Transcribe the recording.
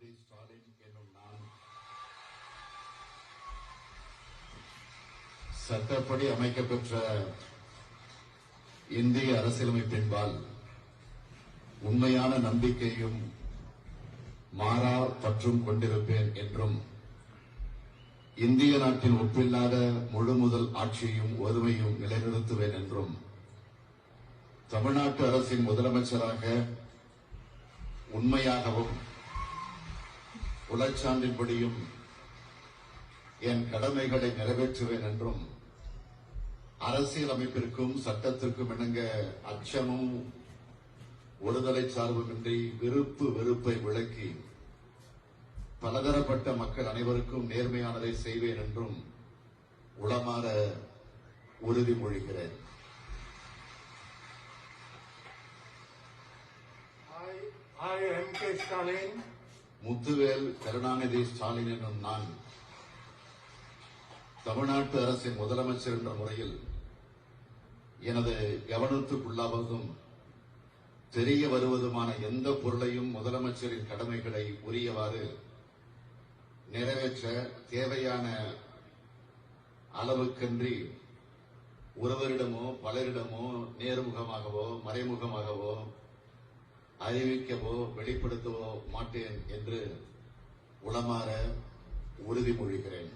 முத்துவேல் ஸ்டாலின் என்னும் நான் சட்டப்படி அமைக்கப்பெற்ற இந்திய அரசியலமைப்பின்பால் உண்மையான நம்பிக்கையும் மாறா பற்றும் கொண்டிருப்பேன் என்றும் இந்திய நாட்டின் ஒப்பில்லாத முழு முதல் ஆட்சியையும் ஒருமையும் நிலைநிறுத்துவேன் என்றும் தமிழ்நாட்டு அரசின் முதலமைச்சராக உண்மையாகவும் உலச்சான்றின்படியும் என் கடமைகளை நிறைவேற்றுவேன் என்றும் அரசியல் அமைப்பிற்கும் சட்டத்திற்கும் இணங்க அச்சமும் ஒருதலை சார்புமின்றி விருப்பு வெறுப்பை விளக்கி பலதரப்பட்ட மக்கள் அனைவருக்கும் நேர்மையானதை செய்வேன் என்றும் உளமாற உறுதிமொழிகிறேன் I, am K. Stalin, Muthuvel Karunanidhi Stalin என்னும் நான் தமிழ்நாட்டு அரசின் முதலமைச்சர் என்ற முறையில் எனது கவனத்துக்குள்ளாவதும் தெரிய வருவதுமான எந்த பொருளையும் முதலமைச்சரின் கடமைகளை உரியவாறு நிறைவேற்ற தேவையான அளவுக்கன்றி ஒருவரிடமோ பலரிடமோ நேர்முகமாகவோ மறைமுகமாகவோ அறிவிக்கவோ வெளிப்படுத்தவோ மாட்டேன் என்று உளமாற உறுதிமொழிகிறேன்